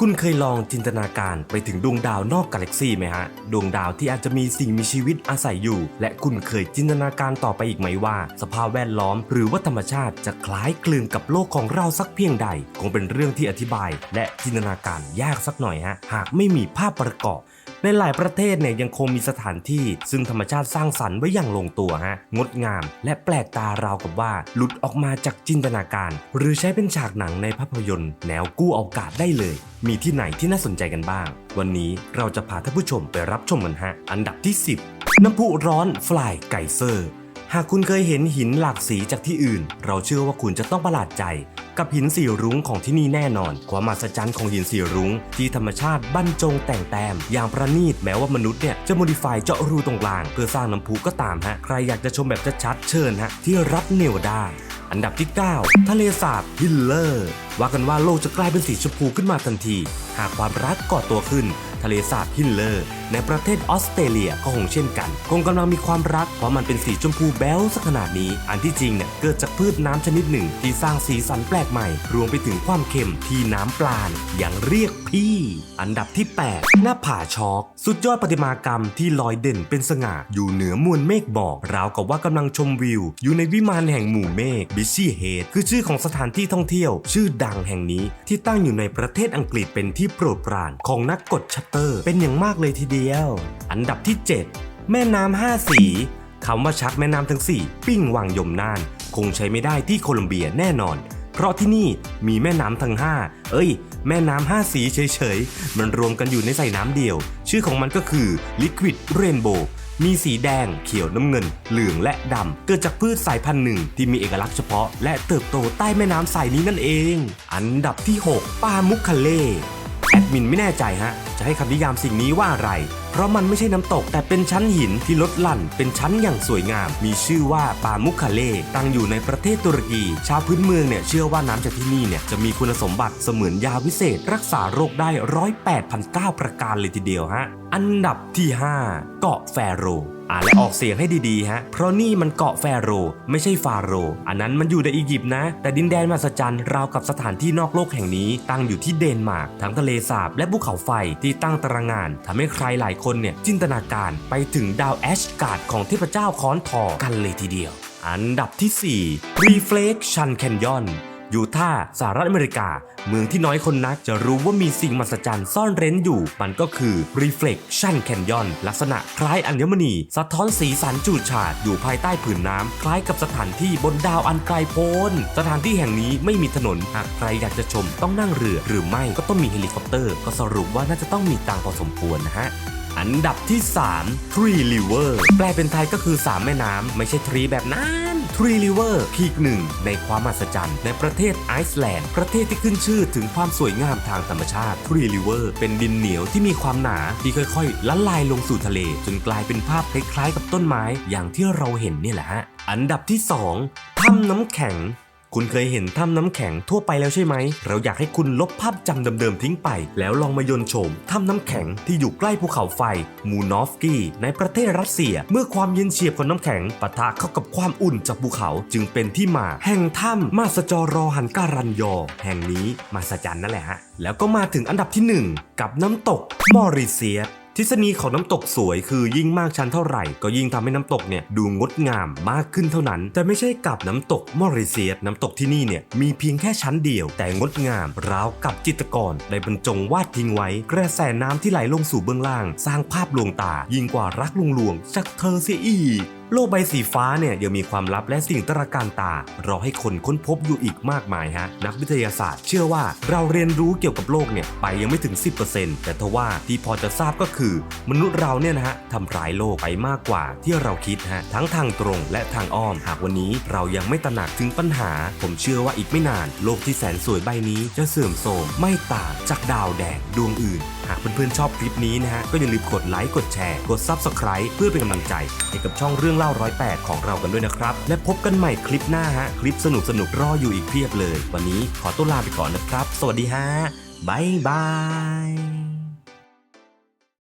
คุณเคยลองจินตนาการไปถึงดวงดาวนอกกาแล็กซีไหมฮะ ดวงดาวที่อาจจะมีสิ่งมีชีวิตอาศัยอยู่ และคุณเคยจินตนาการต่อไปอีกไหมว่า สภาพแวดล้อม หรือว่าธรรมชาติจะคล้ายคลึงกับโลกของเราสักเพียงใด คงเป็นเรื่องที่อธิบาย และจินตนาการยากสักหน่อยฮะ หากไม่มีภาพประกอบ ในหลายประเทศเนี่ยยังคงมีสถานที่ ซึ่งธรรมชาติสร้างสรรค์ไว้อย่างลงตัวฮะงดงาม และแปลกตาราวกับว่าหลุดออกมาจากจินตนาการ หรือใช้เป็นฉากหนังในภาพยนตร์ แนวกู้อากาศได้เลย มีที่ไหนที่น่าสนใจกันบ้าง วันนี้เราจะพาท่านผู้ชมไปรับชมกันฮะอันดับที่ 10 น้ำพุร้อนฟลายไกเซอร์ หากคุณเคยเห็นหินหลากสีจากที่อื่น เราเชื่อว่าคุณจะต้องประหลาดใจ กับหินสีรุ้งของที่นี่แน่นอน ความมหัศจรรย์ของหินสีรุ้ง ที่ธรรมชาติบรรจงแต่งแต้มอย่างประณีตแม้ว่ามนุษย์เนี่ยจะโมดิฟายเจาะรูตรงกลาง เพื่อสร้างน้ำพุก็ตามฮะ ใครอยากจะชมแบบชัดๆเชิญฮะที่รัฐเนวดาอันดับที่ 9 ทะเลสาบฮิลเลอร์ ว่ากันว่าโลกจะกลายเป็นสีชมพูขึ้นมาทันที หากความรักก่อตัวขึ้นทะเลสาบฮิลเลอร์ ในประเทศออสเตรเลียก็คงเช่นกัน คงกำลังมีความรักเพราะมันเป็นสีชมพูแบ๊วสักขนาดนี้ อันที่จริงเนี่ยเกิดจากพืชน้ำชนิดหนึ่ง ที่สร้างสีสันแปลกใหม่ รวมไปถึงความเค็มที่น้ำปลานี่ยยังเรียกพี่ อันดับที่ 8 หน้าผาช็อก สุดยอดประติมากรรมที่ลอยเด่นเป็นสง่าอยู่เหนือมวลเมฆหมอกราวกับว่ากำลังชมวิว อยู่ในวิมานแห่งหมู่เมฆบิชชี่เฮดคือชื่อของสถานที่ท่องเที่ยว ชื่อดังแห่งนี้ที่ตั้งอยู่ในประเทศอังกฤษเป็นที่โปรดปรานของนักกดชัตเตอร์เป็นอย่างมากเลยทีเดียว อันดับที่ 7 แม่น้ำห้าสีคำว่าชักแม่น้ำทั้ง 4 ปิ้งวังยมน่าน คงใช้ไม่ได้ที่โคลัมเบียแน่นอน เพราะที่นี่มีแม่น้ำทั้ง 5 เอ้ย แม่น้ำ5สีเฉยๆ มันรวมกันอยู่ในใส่น้ำเดียว ชื่อของมันก็คือ Liquid Rainbow มีสีแดง เขียวน้ำเงิน เหลืองและดำ เกิดจากพืชสายพันธุ์หนึ่งที่มีเอกลักษณ์เฉพาะ และเติบโตใต้แม่น้ำสายนี้นั่นเอง อันดับที่ 6 ปามุคคาเล่ แอดมินไม่แน่ใจฮะ จะให้คำนิยามสิ่งนี้ว่าอะไร เพราะมันไม่ใช่น้ำตก แต่เป็นชั้นหินที่ลดหลั่น เป็นชั้นอย่างสวยงาม มีชื่อว่าปามุคาเล่ตั้งอยู่ในประเทศตุรกี ชาวพื้นเมืองเนี่ยเชื่อว่าน้ำจากที่นี่เนี่ยจะมีคุณสมบัติเสมือนยาวิเศษ รักษาโรคได้ร้อยแปดพันเก้าประการเลยทีเดียวฮะ อันดับที่ 5 เกาะแฟโรอ่านและออกเสียงให้ดีๆฮะ เพราะนี่มันเกาะแฟโร ไม่ใช่ฟาโร อันนั้นมันอยู่ในอียิปต์นะ แต่ดินแดนมหัศจรรย์ราวกับสถานที่นอกโลกแห่งนี้ ตั้งอยู่ที่เดนมาร์กทั้งทะเลสาบและภูเขาไฟที่ตั้งตระงานทำให้ใครหลายคนเนี่ยจินตนาการไปถึงดาวแอชการ์ดของเทพเจ้าค้อนทองกันเลยทีเดียว อันดับที่ 4 Reflection Canyon อยู่ท่าสหรัฐอเมริกา เมืองที่น้อยคนนักจะรู้ว่ามีสิ่งมหัศจรรย์ซ่อนเร้นอยู่ มันก็คือ Reflection Canyon ลักษณะคล้ายอัญมณี สะท้อนสีสันจูดฉาด อยู่ภายใต้ผืนน้ำ คล้ายกับสถานที่บนดาวอันไกลโพ้น สถานที่แห่งนี้ไม่มีถนน หากใครอยากจะชมต้องนั่งเรือ หรือไม่ก็ต้องมีเฮลิคอปเตอร์ ก็สรุปว่าน่าจะต้องมีตังพอสมควรนะฮะ อันดับที่3 Three River แปลเป็นไทยก็คือ 3 แม่น้ำ ไม่ใช่ทรีแบบนั้น Three River พีกหนึ่งในความมหัศจรรย์ ในประเทศไอซ์แลนด์ ประเทศที่ขึ้นชื่อถึงความสวยงามทางธรรมชาติ Three River เป็นดินเหนียวที่มีความหนาที่ค่อยๆ ละลายลงสู่ทะเล จนกลายเป็นภาพคล้ายๆ กับต้นไม้ อย่างที่เราเห็นนี่แหละฮะ อันดับที่ 2ถ้ำน้ำแข็ง คุณเคยเห็นถ้ำน้ำแข็งทั่วไปแล้วใช่ไหม เราอยากให้คุณลบภาพจำเดิมๆทิ้งไป แล้วลองมายนโฉมถ้ำน้ำแข็งที่อยู่ใกล้ภูเขาไฟ มูนอฟกี้ ในประเทศรัสเซีย เมื่อความเย็นเฉียบของน้ำแข็งปะทะเข้ากับความอุ่นจากภูเขาจึงเป็นที่มา แห่งถ้ำมาสจอรอหันการันยอ แห่งนี้มาสจันนั่นแหละฮะแล้วก็มาถึงอันดับที่ 1 กับน้ำตกมอริเซีย ทฤษฎีของน้ำตกสวยคือยิ่งมากชั้นเท่าไหร่ ก็ยิ่งทำให้น้ำตกเนี่ยดูงดงามมากขึ้นเท่านั้น แต่ไม่ใช่กับน้ำตกมอริเซียสน้ำตกที่นี่เนี่ยมีเพียงแค่ชั้นเดียว แต่งดงามราวกับจิตรกรได้บรรจงวาดทิ้งไว้ กระแสน้ำที่ไหลลงสู่เบื้องล่าง สร้างภาพลวงตา ยิ่งกว่ารักลวงลวงๆจากเธอเสียอีก โลกใบสีฟ้าเนี่ยยังมีความลับและสิ่งตระการตารอให้คนค้นพบอยู่อีกมากมายฮะ นักวิทยาศาสตร์เชื่อว่าเราเรียนรู้เกี่ยวกับโลกเนี่ยไปยังไม่ถึง 10%แต่ทว่าที่พอจะทราบก็คือ มนุษย์เราเนี่ยนะฮะทำร้ายโลกไปมากกว่าที่เราคิดฮะทั้งทางตรงและทางอ้อม หากวันนี้เรายังไม่ตระหนักถึงปัญหา ผมเชื่อว่าอีกไม่นาน โลกที่แสนสวยใบนี้จะเสื่อมโทรมไม่ต่างจากดาวแดงดวงอื่น หากเพื่อนๆชอบคลิปนี้นะฮะก็อย่าลืมกดไลค์กดแชร์กด Subscribe เพื่อเป็นกำลังใจให้กับช่องเรื่องเล่าร้อยแปดของเรากันด้วยนะครับ และพบกันใหม่คลิปหน้าฮะ คลิปสนุกสนุกรออยู่อีกเพียบเลย วันนี้ขอตัวลาไปก่อนนะครับ สวัสดีฮะบ๊ายบาย